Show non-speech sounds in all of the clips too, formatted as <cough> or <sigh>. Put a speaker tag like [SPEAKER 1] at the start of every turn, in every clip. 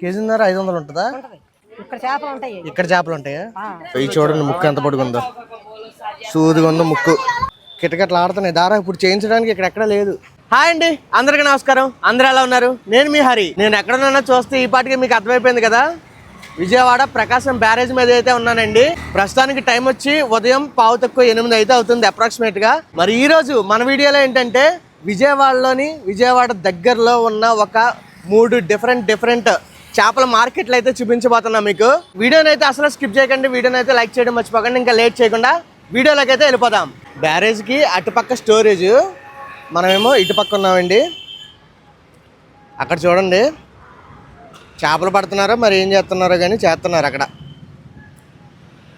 [SPEAKER 1] కేజీన్నర ఐదు వందలు ఉంటుందా?
[SPEAKER 2] ఇక్కడ చేపలు ఉంటాయి.
[SPEAKER 1] ఇక్కడ చేపలు ఉంటాయా? ఇవి చూడండి ముక్కు ఎంత పొడుగుందో సూదిగా ఉందో ముక్కు. కిటకట్లు ఆడుతున్నాయి. దారా ఇప్పుడు చేయించడానికి ఇక్కడ ఎక్కడ లేదు. హాయ్ అండి. అందరికీ నమస్కారం. అందరూ ఎలా ఉన్నారు? నేను మీ హరి. నేను ఎక్కడున్నా చూస్తే ఈ పాటికి మీకు అర్థమైపోయింది కదా? విజయవాడ ప్రకాశం బ్యారేజ్ మీద అయితే ఉన్నానండి. ప్రస్తుతానికి టైం వచ్చి ఉదయం పావు తక్కువ ఎనిమిది అయితే అవుతుంది అప్రాక్సిమేట్గా మరి ఈ రోజు మన వీడియోలో ఏంటంటే విజయవాడలోని విజయవాడ దగ్గరలో ఉన్న ఒక మూడు డిఫరెంట్ డిఫరెంట్ చేపల మార్కెట్లు అయితే చూపించబోతున్నా మీకు. వీడియోని అయితే అసలు స్కిప్ చేయకండి. వీడియోని అయితే లైక్ చేయడం మర్చిపోకండి. ఇంకా లేట్ చేయకుండా వీడియోలోకి అయితే వెళ్ళిపోదాం. బ్యారేజ్కి అటుపక్క స్టోరేజ్ మనమేమో ఇటుపక్క ఉన్నామండి. అక్కడ చూడండి. చేపలు పడుతున్నారో. మరి ఏం చేస్తున్నారో కానీ చేస్తున్నారు అక్కడ.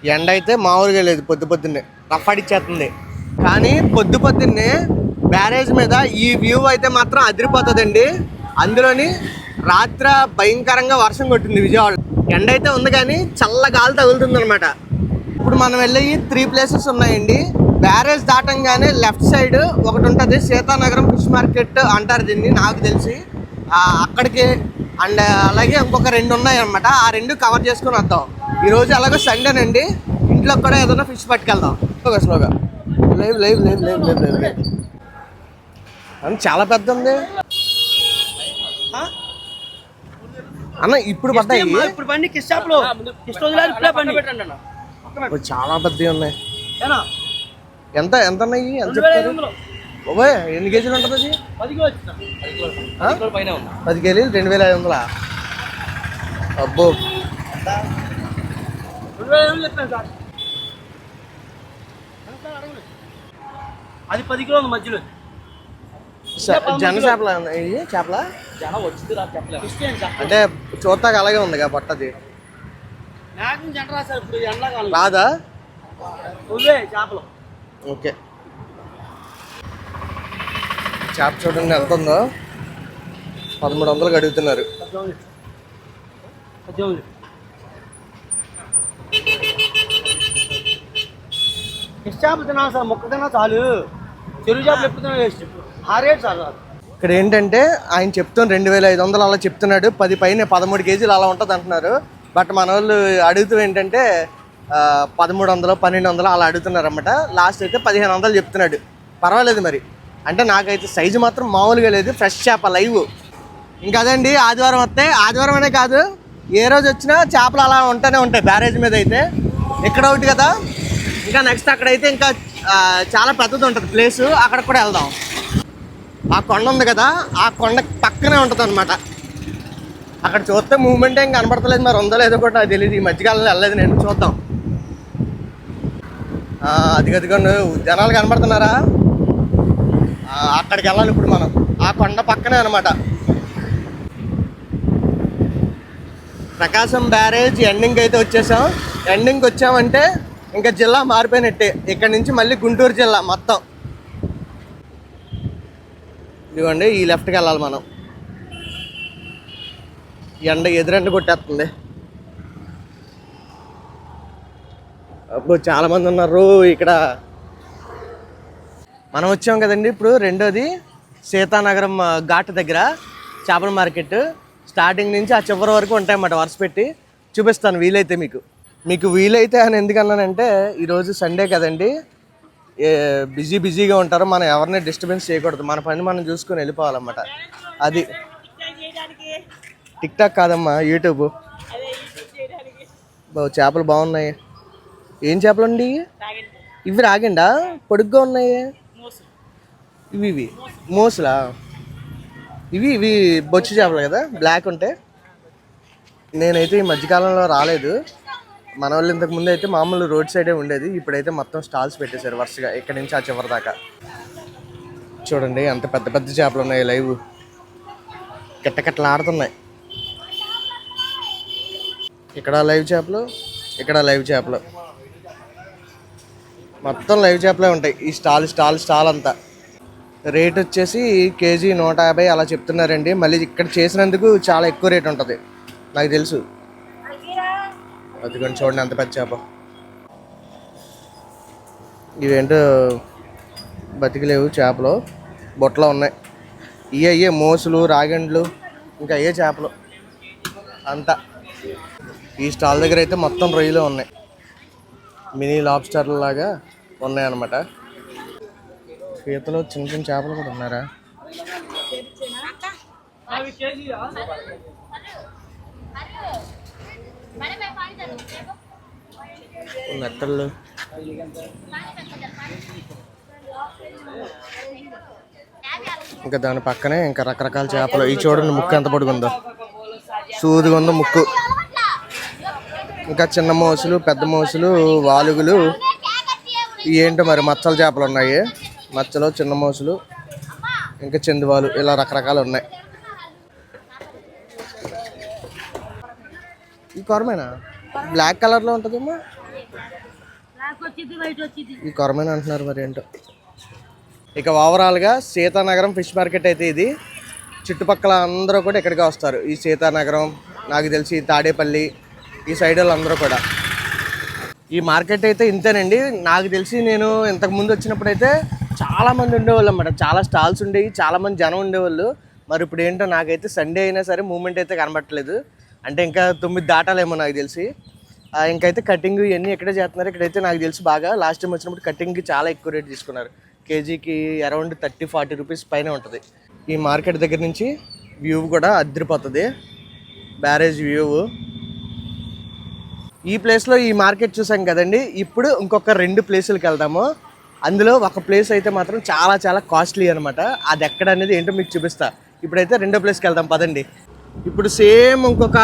[SPEAKER 1] ఎండ అయితే మామూలుగా లేదు. పొద్దు పొద్దున్నే. రఫ్ అడిచేస్తుంది. కానీ పొద్దు పొద్దున్నే బ్యారేజ్ మీద ఈ వ్యూ అయితే మాత్రం అదిరిపోతుందండి. అందులోని రాత్ర భయంకరంగా వర్షం కొట్టింది విజయవాడ. ఎండ అయితే ఉంది కానీ చల్ల గాలి తగులుతుంది అనమాట ఇప్పుడు మనం వెళ్ళే త్రీ ప్లేసెస్ ఉన్నాయండి. బ్యారేజ్ దాటంగానే లెఫ్ట్ సైడ్ ఒకటి ఉంటుంది సీతానగరం ఫిష్ మార్కెట్ అంటారు దీన్ని నాకు తెలిసి. అక్కడికి అండ్ అలాగే ఇంకొక రెండు ఉన్నాయి అనమాట ఆ రెండు కవర్ చేసుకుని వద్దాం. ఈరోజు అలాగే సండేనండి ఇంట్లో కూడా ఏదైనా ఫిష్ పట్టుకెళ్దాం. స్లోగా స్లోగా లేవు లేవు లేవు లేవు లేవు లేవు లేవు చాలా పెద్ద ఉంది? అన్న ఇప్పుడు పడ్డాయి.
[SPEAKER 3] ఇప్పుడు
[SPEAKER 1] చాలా పెద్దవి ఉన్నాయి? ఎంత ఎంత ఉన్నాయి? ఎంత చెప్తారు? ఎన్ని కేజీలు ఉంటుంది అది?
[SPEAKER 3] పది
[SPEAKER 1] కేజీలు రెండు వేల ఐదు వందలా? అబ్బో.
[SPEAKER 3] అది పది కిలో ఉంది మధ్యలో.
[SPEAKER 1] జన చేపల ఇవి చేపల? అంటే చూస్తాక అలాగే ఉంది కదా పట్టది రాదా?
[SPEAKER 3] చేపలు.
[SPEAKER 1] ఓకే. చేప చూడండి ఎంత ఉందో పదమూడు వందలకు అడుగుతున్నారు.
[SPEAKER 3] చేపలు తిన్నా సార్. మొక్క తిన్నా చాలు. చెరువు చేపలు ఎప్పుడు తిన్నా వేస్ట్ ఆ రేట్
[SPEAKER 1] ఇక్కడ ఏంటంటే ఆయన చెప్తాను రెండు వేల ఐదు వందలు అలా చెప్తున్నాడు. పది పైన పదమూడు కేజీలు అలా ఉంటుంది అంటున్నారు. బట్ మన వాళ్ళు అడుగుతూ ఏంటంటే పదమూడు వందలు పన్నెండు వందలు అలా అడుగుతున్నారు అనమాట లాస్ట్ అయితే పదిహేను వందలు చెప్తున్నాడు. పర్వాలేదు మరి. అంటే నాకైతే సైజు మాత్రం మామూలుగా లేదు. ఫ్రెష్ చేప లైవ్. ఇంకా అదండి ఆదివారం వస్తే ఆదివారం అనే కాదు ఏ రోజు వచ్చినా చేపలు అలా ఉంటూనే ఉంటాయి బ్యారేజ్ మీద అయితే. ఇక్కడ ఒకటి కదా. ఇంకా నెక్స్ట్ అక్కడైతే ఇంకా చాలా పెద్దది ఉంటుంది ప్లేస్. అక్కడ కూడా వెళ్దాం. ఆ కొండ ఉంది కదా ఆ కొండ పక్కనే ఉంటుంది అనమాట అక్కడ చూస్తే మూమెంట్ ఏం కనబడతలేదు మరి ఉందో లేదో కూడా నాకు తెలియదు ఈ మధ్యకాలంలో వెళ్ళలేదు నేను చూద్దాం. ఆ, అది గదిగోండి జనాలు కనబడుతున్నారా? అక్కడికి వెళ్ళాలి ఇప్పుడు మనం. ఆ కొండ పక్కనే అనమాట ప్రకాశం బ్యారేజ్ ఎండింగ్ అయితే వచ్చేసాం. ఎండింగ్ వచ్చామంటే ఇంకా జిల్లా మారిపోయినట్టే. ఇక్కడ నుంచి మళ్ళీ గుంటూరు జిల్లా మొత్తం. ఇదిగోండి ఈ లెఫ్ట్కి వెళ్ళాలి మనం. ఎండ ఎదురెండ కొట్టేస్తుంది. అప్పుడు చాలామంది ఉన్నారు. ఇక్కడ. మనం వచ్చాం కదండి ఇప్పుడు రెండోది సీతానగరం ఘాట్ దగ్గర చేపల మార్కెట్. స్టార్టింగ్ నుంచి ఆ చివరి వరకు ఉంటాయన్నమాట వరుస పెట్టి. చూపిస్తాను వీలైతే మీకు. మీకు వీలైతే అని ఎందుకన్నానంటే ఈరోజు సండే కదండి. బిజీ బిజీగా ఉంటారు మనం ఎవరిని డిస్టర్బెన్స్ చేయకూడదు. మన పని మనం చూసుకొని వెళ్ళిపోవాలన్నమాట. అది టిక్ టాక్ కాదమ్మా యూట్యూబ్. చేపలు బాగున్నాయి. ఏం చేపలు అండి ఇవి రాగండా? పొడుగ్గా ఉన్నాయి. ఇవి ఇవి. మోసులా? ఇవి ఇవి బొచ్చు చేపలు కదా? బ్లాక్ ఉంటే? నేనైతే ఈ మధ్యకాలంలో రాలేదు. మన వాళ్ళు ఇంతకు ముందు అయితే మామూలు రోడ్ సైడే ఉండేది. ఇప్పుడైతే మొత్తం స్టాల్స్ పెట్టేశారు వరుసగా ఇక్కడ నుంచి ఆ చివరి దాకా. చూడండి అంత పెద్ద పెద్ద చేపలు ఉన్నాయి లైవ్. కిట్టకిట్టలు ఆడుతున్నాయి ఇక్కడ లైవ్ చేపలు ఇక్కడ లైవ్ చేపలు. మొత్తం లైవ్ చేపలే ఉంటాయి. ఈ స్టాల్ స్టాల్ స్టాల్ అంతా. రేట్ వచ్చేసి కేజీ నూట యాభై అలా చెప్తున్నారండి. మళ్ళీ ఇక్కడ చేసినందుకు చాలా ఎక్కువ రేట్ ఉంటుంది. నాకు తెలుసు. అదిగోండి చూడండి అంత పెద్ద చేప. ఇవేంటో బతికిలేవు చేపలు. బొట్టలో ఉన్నాయి. ఇవి అయ్యే మోసులు రాగండ్లు ఇంకా అయ్యే చేపలు. అంతా. ఈ స్టాల్ దగ్గర అయితే మొత్తం రొయ్యలు ఉన్నాయి. మినీ లాబ్స్టర్ల లాగా ఉన్నాయన్నమాట. పీతలో చిన్న చిన్న చేపలు కూడా ఉన్నారా? నెత్తళ్ళు ఇంకా దాని పక్కనే ఇంకా రకరకాల చేపలు. ఈ చూడండి ముక్కు ఎంత పొడుగుందో. సూదిగా ఉందో ముక్కు. ఇంకా చిన్న మోసులు పెద్ద మోసులు వాలుగులు. ఇవి ఏంటో మరి మచ్చల చేపలు ఉన్నాయి. మచ్చలు చిన్న మోసులు ఇంకా చెందువాలు ఇలా రకరకాలు ఉన్నాయి. ఈ కొరమేనా? బ్లాక్ కలర్లో ఉంటుందేమో? ఈ కొరమేనా అంటున్నారు మరి ఏంటో. ఇక ఓవరాల్గా సీతానగరం ఫిష్ మార్కెట్ అయితే ఇది. చుట్టుపక్కల అందరూ కూడా ఇక్కడికి వస్తారు. ఈ సీతానగరం నాకు తెలిసి తాడేపల్లి ఈ సైడ్ వాళ్ళందరూ కూడా. ఈ మార్కెట్ అయితే ఇంతేనండి. నాకు తెలిసి నేను ఇంతకు ముందు వచ్చినప్పుడు అయితే చాలా మంది ఉండేవాళ్ళు అన్నమాట చాలా స్టాల్స్ ఉండేవి చాలా మంది జనం ఉండేవాళ్ళు. మరి ఇప్పుడు ఏంటో నాకైతే సండే అయినా సరే మూమెంట్ అయితే కనబట్టలేదు అంటే ఇంకా తొమ్మిది దాటాలేమో నాకు తెలిసి. ఇంకైతే కటింగ్ ఇవన్నీ ఎక్కడే చేస్తున్నారు? ఇక్కడైతే నాకు తెలిసి బాగా. లాస్ట్ టైం వచ్చినప్పుడు కటింగ్కి చాలా ఎక్కువ రేట్ తీసుకున్నారు. కేజీకి అరౌండ్ థర్టీ ఫార్టీ రూపీస్ పైన ఉంటుంది. ఈ మార్కెట్ దగ్గర నుంచి వ్యూ కూడా అద్దరిపోతుంది. బ్యారేజ్ వ్యూ ఈ ప్లేస్లో ఈ మార్కెట్ చూసాం కదండి. ఇప్పుడు ఇంకొక రెండు ప్లేసులకు వెళ్దాము. అందులో ఒక ప్లేస్ అయితే మాత్రం చాలా చాలా కాస్ట్లీ అనమాట అది ఎక్కడ అనేది ఏంటో మీకు చూపిస్తా. ఇప్పుడైతే రెండో ప్లేస్కి వెళ్దాం పదండి. ఇప్పుడు సేమ్ ఇంకొక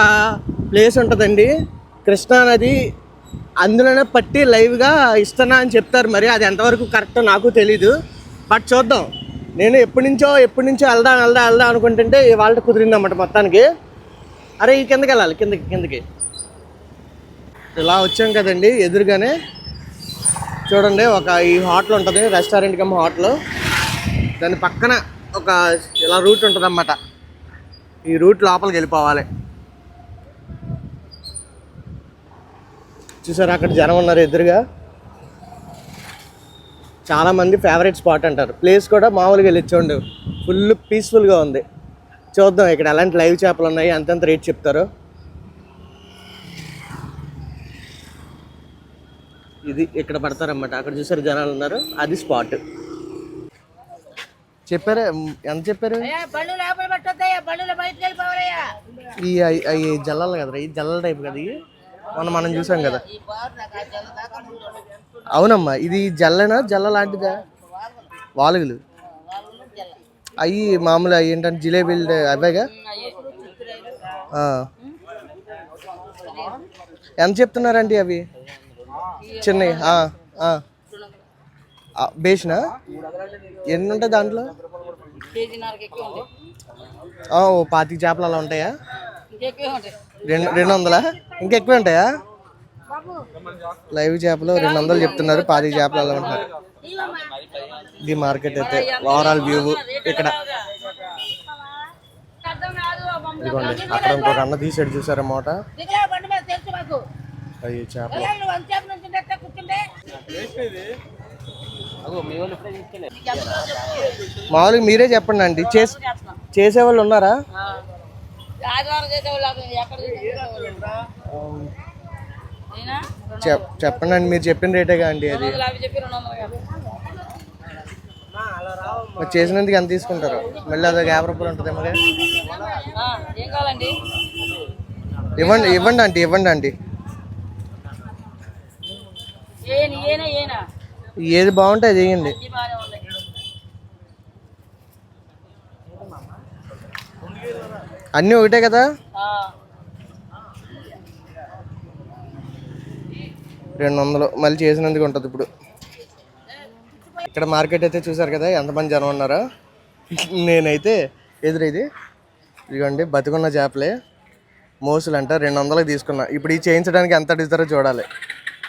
[SPEAKER 1] ప్లేస్ ఉంటుందండి. కృష్ణా నది. అందులోనే పట్టి లైవ్గా ఇస్తున్నా అని చెప్తారు. మరి అది ఎంతవరకు కరెక్ట్ నాకు తెలీదు. బట్ చూద్దాం. నేను ఎప్పటి నుంచో ఎప్పటి నుంచో వెళ్దాం వెళ్దాం వెళ్దాం అనుకుంటుంటే ఇవాళ కుదిరిందన్నమాట మొత్తానికి. అరే ఈ కిందకి వెళ్ళాలి. కిందకి కిందకి. ఇలా వచ్చాం కదండి ఎదురుగానే. చూడండి ఒక ఈ హోటల్ ఉంటుంది. రెస్టారెంట్ కమ్ హోటల్ దాని పక్కన ఒక ఇలా రూట్ ఉంటుంది అన్నమాట ఈ రూట్ లోపలికి వెళ్ళిపోవాలి. చూసారు అక్కడ జనం ఉన్నారు ఎదురుగా చాలామంది ఫేవరెట్ స్పాట్ అంటారు. ప్లేస్ కూడా మామూలుగా వెళ్ళొచ్చండు ఫుల్ పీస్ఫుల్గా ఉంది. చూద్దాం ఇక్కడ ఎలాంటి లైవ్ చేపలు ఉన్నాయి అంతంత రేట్ చెప్తారు? ఇది ఇక్కడ పడతారన్నమాట. అక్కడ చూసారు జనాలు ఉన్నారు. అది స్పాట్ చెప్పారా? ఎంత చెప్పారు? ఈ అయి జల్లలు కదరా ఈ జల్లల టైప్ కదా ఇవి? మొన్న మనం చూసాం కదా. అవునమ్మా ఇది జల్లనా జల్ల లాంటిదా? వాలుగులు. అవి మామూలు అవి ఏంటంటే జిలేబీలు అవేగా. ఎంత చెప్తున్నారండి అవి? చిన్నవి బేసినా? ఎన్ని ఉంటాయి దాంట్లో?
[SPEAKER 2] ఎక్కువ
[SPEAKER 1] ఓ పాతిక చేపలు అలా ఉంటాయా? రెండు రెండు వందలా? ఇంకెక్కువ ఉంటాయా? లైవ్ చేపలు రెండు వందలు చెప్తున్నారు పాతిక చేపలు అలా ఉంటున్నారు ఇది మార్కెట్ అయితే ఓవరాల్ వ్యూ ఇక్కడ. ఇదిగోండి అక్కడ ఇంకొక అన్న తీసాడు చూసారా మూట? అవి చేపలు. మామూలుగా మీరే చెప్పండి అండి. చేసి చేసేవాళ్ళు ఉన్నారా? చెప్పండి అండి మీరు చెప్పిన రేటేగా అండి అది. మరి చేసినందుకు ఎంత తీసుకుంటారు? మళ్ళీ అదొక యాభై రూపాయలు ఉంటుంది మరి ఇవ్వండి ఇవ్వండి ఆంటీ ఇవ్వండి
[SPEAKER 2] ఏనా
[SPEAKER 1] ఏది బాగుంటే అది చేయండి. అన్నీ ఒకటే కదా? రెండు వందలు మళ్ళీ చేసినందుకు ఉంటుంది ఇప్పుడు. ఇక్కడ మార్కెట్ అయితే చూసారు కదా ఎంతమంది జనం ఉన్నారో? నేనైతే ఎదురైది ఇదిగోండి బతికున్న చేపలే. మోసులు అంట రెండు వందలకు తీసుకున్నా. ఇప్పుడు ఈ చేయించడానికి ఎంత అడుగుతారో చూడాలి.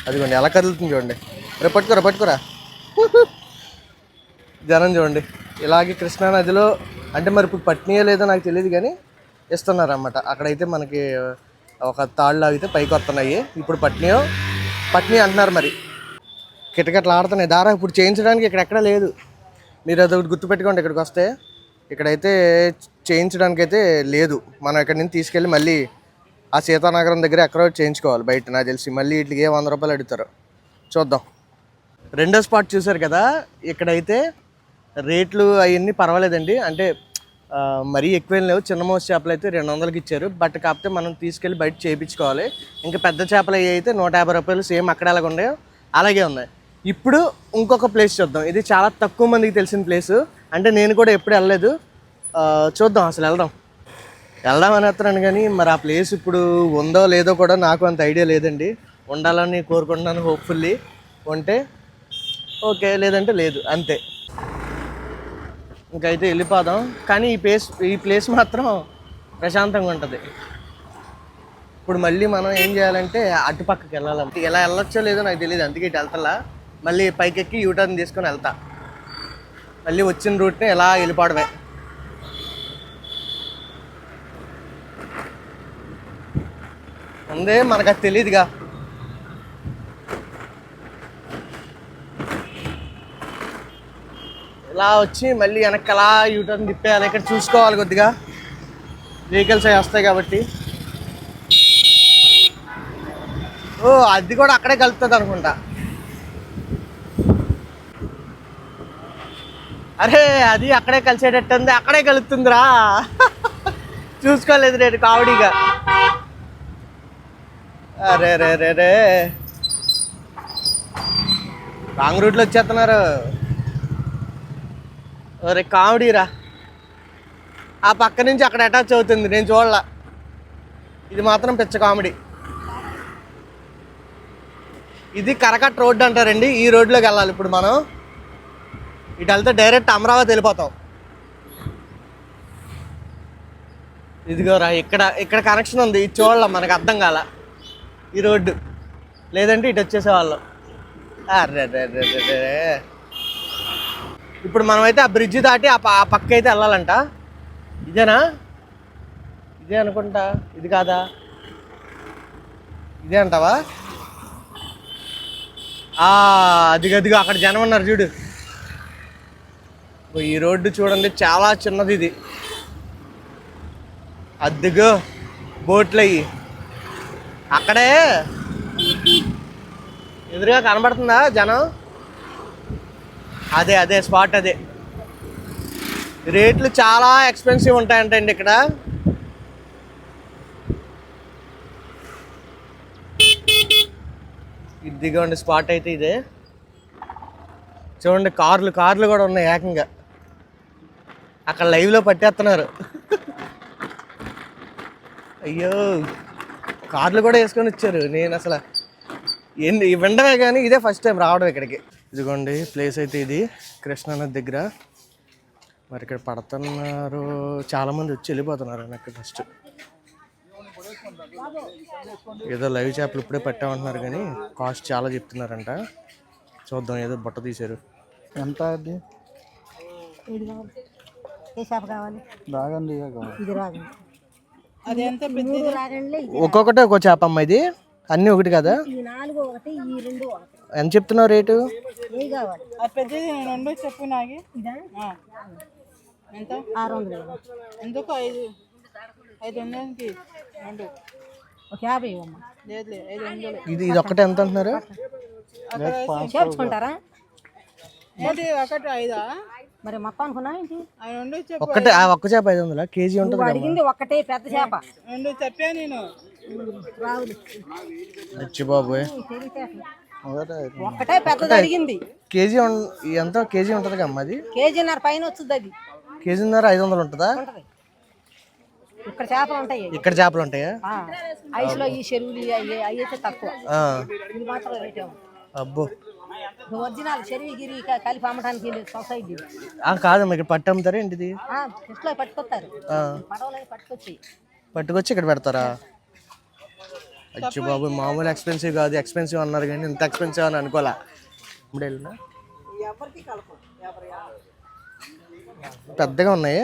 [SPEAKER 1] అదిగోండి ఎలా కదులుతుంది చూడండి. రే పట్టుకోరా పట్టుకోరా జనం చూడండి. ఇలాగే కృష్ణా నదిలో అంటే మరి ఇప్పుడు పట్నీయో లేదో నాకు తెలియదు కానీ ఇస్తున్నారు అన్నమాట అక్కడైతే మనకి ఒక తాళ్ళు ఆగితే పైకి వస్తున్నాయి. ఇప్పుడు పట్నీయో పట్నీ అంటున్నారు మరి. కిటకట్లు ఆడుతున్నాయి. దారా ఇప్పుడు చేయించడానికి ఇక్కడ ఎక్కడ లేదు. మీరు అదొకటి గుర్తుపెట్టుకోండి ఇక్కడికి వస్తే. ఇక్కడైతే చేయించడానికి అయితే లేదు. మనం ఇక్కడి నుంచి తీసుకెళ్ళి మళ్ళీ ఆ సీతానగరం దగ్గర ఎక్కడో చేయించుకోవాలి బయట. నాకు తెలిసి మళ్ళీ వీటికి ఏ వంద రూపాయలు అడుగుతారు. చూద్దాం. రెండో స్పాట్ చూసారు కదా ఇక్కడైతే రేట్లు అవన్నీ పర్వాలేదండి. అంటే మరీ ఎక్కువేం లేవు. చిన్న మోస చేపలు అయితే రెండు వందలకి ఇచ్చారు. బట్ కాకపోతే మనం తీసుకెళ్ళి బయట చేయించుకోవాలి ఇంకా పెద్ద చేపలు అవి అయితే నూట యాభై రూపాయలు సేమ్ అక్కడ ఎలాగ ఉన్నాయో అలాగే ఉన్నాయి. ఇప్పుడు ఇంకొక ప్లేస్ చూద్దాం. ఇది చాలా తక్కువ మందికి తెలిసిన ప్లేసు. అంటే నేను కూడా ఎప్పుడు వెళ్ళలేదు. చూద్దాం అసలు వెళ్దాం. వెళ్దాం అనేస్తున్నాను కానీ మరి ఆ ప్లేస్ ఇప్పుడు ఉందో లేదో కూడా నాకు అంత ఐడియా లేదండి. ఉండాలని కోరుకుంటున్నాను హోప్ఫుల్లీ ఉంటే ఓకే లేదంటే లేదు అంతే. ఇంకైతే వెళ్ళిపోదాం. కానీ ఈ ప్లేస్ ఈ ప్లేస్ మాత్రం ప్రశాంతంగా ఉంటుంది. ఇప్పుడు మళ్ళీ మనం ఏం చేయాలంటే అటుపక్కకి వెళ్ళాలి. ఎలా వెళ్ళొచ్చో లేదో నాకు తెలియదు అందుకే ఇటు వెళ్తలా. మళ్ళీ పైకెక్కి యూటర్న్ తీసుకొని వెళ్తా. మళ్ళీ వచ్చిన రూట్ని ఎలా వెళ్ళిపోవడమే. ఉందే మనకు అది తెలియదుగా అలా వచ్చి మళ్ళీ వెనక్కి అలా యూటర్న్ తిప్పేయాలి ఇక్కడ చూసుకోవాలి కొద్దిగా. వెహికల్స్ అవి వస్తాయి కాబట్టి. ఓ అది కూడా అక్కడే కలుపుతుంది అనుకుంటా. అరే అది అక్కడే కలిసేటట్టు ఉంది. అక్కడే కలుపుతుందిరా. <laughs> చూసుకోలేదు నేను కామెడీగా. అరే రే రే రే. రాంగ్ రూట్లో వచ్చేస్తున్నారు. ఒరే కామెడీరా. ఆ పక్క నుంచి అక్కడ అటాచ్ అవుతుంది నేను చూడలా. ఇది మాత్రం పిచ్చ కామెడీ. ఇది కరకట్ రోడ్ అంటారండి ఈ రోడ్లోకి వెళ్ళాలి ఇప్పుడు మనం. ఇటు వెళ్తే డైరెక్ట్ అమరావతి వెళ్ళిపోతాం. ఇదిగోరా ఇక్కడ ఇక్కడ కనెక్షన్ ఉంది ఇది చూడాల మనకు అర్థం కాల. ఈ రోడ్డు. లేదంటే ఇటు వచ్చేసేవాళ్ళం. అర్రే రే రే రే రే. ఇప్పుడు మనమైతే ఆ బ్రిడ్జ్ దాటి ఆ పక్క అయితే వెళ్ళాలంట. ఇదేనా? ఇదే అనుకుంటా. ఇది కాదా? ఇదే అంటావా? ఆ, అదిగో అదిగో అక్కడ జనం ఉన్నారు చూడు. ఈ రోడ్డు చూడండి చాలా చిన్నది ఇది. అద్దుగో బోట్లు అయ్యి అక్కడే. ఎదురుగా కనబడుతుందా జనం? అదే అదే స్పాట్ అదే. రేట్లు చాలా ఎక్స్పెన్సివ్ ఉంటాయంటండి ఇక్కడ. ఇదిగోండి స్పాట్ అయితే ఇదే. చూడండి కార్లు కార్లు కూడా ఉన్నాయి ఏకంగా. అక్కడ లైవ్లో పట్టేస్తున్నారు. అయ్యో కార్లు కూడా వేసుకొని వచ్చారు. నేను అసలు ఎన్ని వినడమే కానీ ఇదే ఫస్ట్ టైం రావడం ఇక్కడికి. ఇదిగోండి ప్లేస్ అయితే ఇది. కృష్ణానది దగ్గర. మరి ఇక్కడ పడుతున్నారు. చాలామంది వచ్చి వెళ్ళిపోతున్నారు అక్కడ ఫస్ట్ ఏదో లైవ్ చేపలు ఇప్పుడే పెట్టామంటున్నారు కానీ కాస్ట్ చాలా చెప్తున్నారంట. చూద్దాం ఏదో బుట్ట తీశారు.
[SPEAKER 3] ఎంత అది?
[SPEAKER 4] ఏ చేప కావాలి ఇది రాగండి
[SPEAKER 1] ఒక్కొక్కటే ఒక్కో చేప అమ్మ ఇది. అన్నీ ఒకటి కదా?
[SPEAKER 4] ఈ నాలుగు ఒకటి ఈ రెండు ఒకటి.
[SPEAKER 1] ఎంత చెప్తున్నావు రేటు?
[SPEAKER 5] చెప్పు. ఎంత?
[SPEAKER 4] ఆరు వందలు.
[SPEAKER 5] ఎందుకు ఐదు? ఐదు వందలకి రెండు.
[SPEAKER 4] ఒక యాభై ఇవ్వమ్మా.
[SPEAKER 5] లేదులే ఐదు వందలు.
[SPEAKER 1] ఇది ఇది ఒక్కటే ఎంత అంటున్నారు?
[SPEAKER 4] చేర్చుకుంటారా
[SPEAKER 5] ఒకటి ఐదా?
[SPEAKER 4] మరి మొత్తం అనుకున్నా ఏంటి?
[SPEAKER 5] ఆ
[SPEAKER 1] ఒక్కటే ఒక్క చేప ఐదు వందల? కేజీ ఉంటుంది
[SPEAKER 4] అడిగింది ఒక్కటే పెద్ద చేప.
[SPEAKER 5] రెండు చెప్పా నేను.
[SPEAKER 4] రావులు.
[SPEAKER 1] వచ్చి
[SPEAKER 4] ఒక్కటే పెద్దది అడిగింది
[SPEAKER 1] కేజీ ఎంత కేజీ ఉంటుంది అమ్మ అది?
[SPEAKER 4] కేజీన్నర పైన వస్తుంది అది.
[SPEAKER 1] కేజీన్నర ఐదు వందలు ఉంటుందా?
[SPEAKER 4] ఇక్కడ చేపలు ఉంటాయి.
[SPEAKER 1] ఇక్కడ చేపలు ఉంటాయా?
[SPEAKER 4] ఐస్లో ఈ చెరువులు అవి అయితే తక్కువ.
[SPEAKER 1] అబ్బో.
[SPEAKER 4] ఒరిజినల్ చెరువు గిరి క- కలిపి అమ్మడానికి సొసైటీ.
[SPEAKER 1] కాదమ్మా ఇక్కడ పట్టు అమ్ముతారా ఏంటిది?
[SPEAKER 4] పట్టుకొస్తారు. పడవలు పట్టుకొచ్చి.
[SPEAKER 1] పట్టుకొచ్చి ఇక్కడ పెడతారా? అచ్చి బాబు మామూలు ఎక్స్పెన్సివ్ కాదు ఎక్స్పెన్సివ్ అన్నారు కానీ ఇంత ఎక్స్పెన్సివ్ అని అనుకోలే. ఇప్పుడు వెళ్ళినా? పెద్దగా ఉన్నాయి.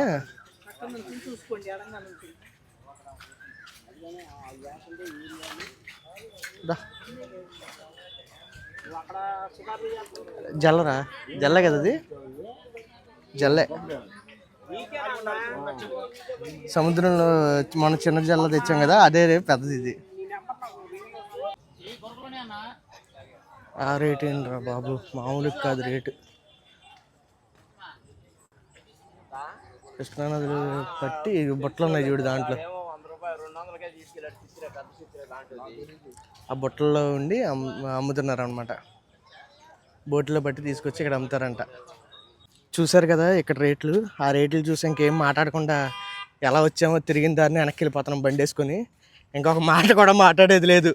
[SPEAKER 1] జల్లరా? జల్ల కదా అది? జల్లే. సముద్రంలో మన చిన్న జల్ల తెచ్చాం కదా అదే రేపు పెద్దది ఇది. ఆ రేట్ ఏంట్రా బాబు? మామూలుగా కాదు రేటు. కృష్ణానదులు పట్టి బుట్టలు ఉన్నాయి చూడు దాంట్లో. ఆ బుట్టల్లో ఉండి అమ్ము అమ్ముతున్నారు అనమాట బోట్లో పట్టి తీసుకొచ్చి ఇక్కడ అమ్ముతారంట. చూసారు కదా ఇక్కడ రేట్లు? ఆ రేట్లు చూసి ఇంకేం మాట్లాడకుండా ఎలా వచ్చామో తిరిగిన దారిని వెనక్కి వెళ్ళిపోతున్నాం బండి వేసుకొని ఇంకొక మాట కూడా మాట్లాడేది లేదు.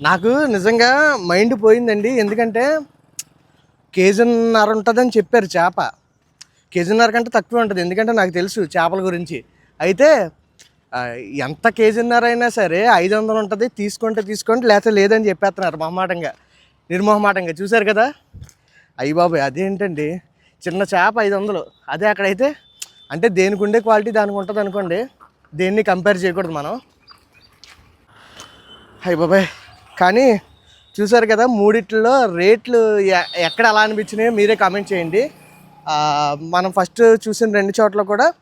[SPEAKER 1] నాకు నిజంగా మైండ్ పోయిందండి. ఎందుకంటే కేజీన్నర ఉంటుందని చెప్పారు చేప. కేజీన్నర కంటే తక్కువ ఉంటుంది. ఎందుకంటే నాకు తెలుసు చేపల గురించి. అయితే ఎంత కేజీన్నర అయినా సరే ఐదు వందలు ఉంటుంది. తీసుకుంటే తీసుకోండి లేకపోతే లేదని చెప్పేస్తున్నారు మొహమాటంగా. నిర్మోహమాటంగా. చూశారు కదా? అయ్యి బాబాయ్ అదేంటండి? చిన్న చేప ఐదు వందలు అదే అక్కడైతే అంటే దేనికి ఉండే క్వాలిటీ దానికి ఉంటుంది అనుకోండి దేన్ని కంపేర్ చేయకూడదు మనం. అయ్యి బాబాయ్. కానీ చూసారు కదా మూడిట్లో రేట్లు ఎ- ఎక్కడ అలా అనిపించినాయో మీరే కామెంట్ చేయండి. మనం ఫస్ట్ చూసిన రెండు చోట్ల కూడా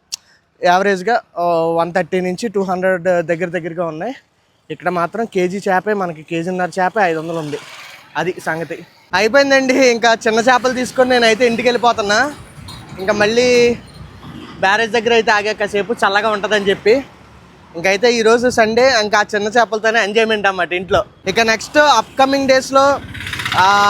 [SPEAKER 1] యావరేజ్గా వన్ థర్టీ నుంచి టూ హండ్రెడ్ దగ్గర దగ్గరగా ఉన్నాయి. ఇక్కడ మాత్రం కేజీ చేపే మనకి కేజీన్నర చేపే ఐదు వందలు ఉంది. అది సంగతి. అయిపోయిందండి ఇంకా చిన్న చేపలు తీసుకొని నేనైతే ఇంటికి వెళ్ళిపోతున్నా. ఇంకా మళ్ళీ బ్యారేజ్ దగ్గర అయితే ఆగా కాసేపు చల్లగా ఉంటుందని చెప్పి ఇంకైతే ఈరోజు సండే ఇంకా ఆ చిన్న చేపలతోనే ఎంజాయ్మెంట్ అన్నమాట ఇంట్లో. ఇక నెక్స్ట్ అప్కమింగ్ డేస్లో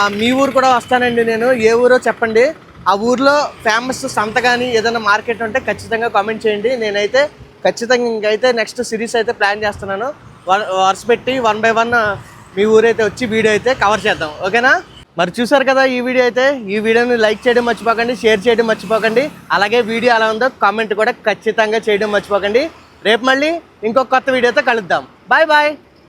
[SPEAKER 1] మీ ఊరు కూడా వస్తానండి నేను. ఏ ఊరో చెప్పండి. ఆ ఊర్లో ఫేమస్ సంత కానీ ఏదైనా మార్కెట్ ఉంటే ఖచ్చితంగా కామెంట్ చేయండి. నేనైతే ఖచ్చితంగా ఇంకైతే నెక్స్ట్ సిరీస్ అయితే ప్లాన్ చేస్తున్నాను. వర్- వరుస పెట్టి వన్ బై వన్ మీ ఊరైతే వచ్చి వీడియో అయితే కవర్ చేద్దాం. ఓకేనా? మరి చూసారు కదా ఈ వీడియో అయితే? ఈ వీడియోని లైక్ చేయడం మర్చిపోకండి షేర్ చేయడం మర్చిపోకండి. అలాగే వీడియో ఎలా ఉందో కామెంట్ కూడా ఖచ్చితంగా చేయడం మర్చిపోకండి. రేపు మళ్ళీ ఇంకొక కొత్త వీడియోతో కలుద్దాం. Bye bye.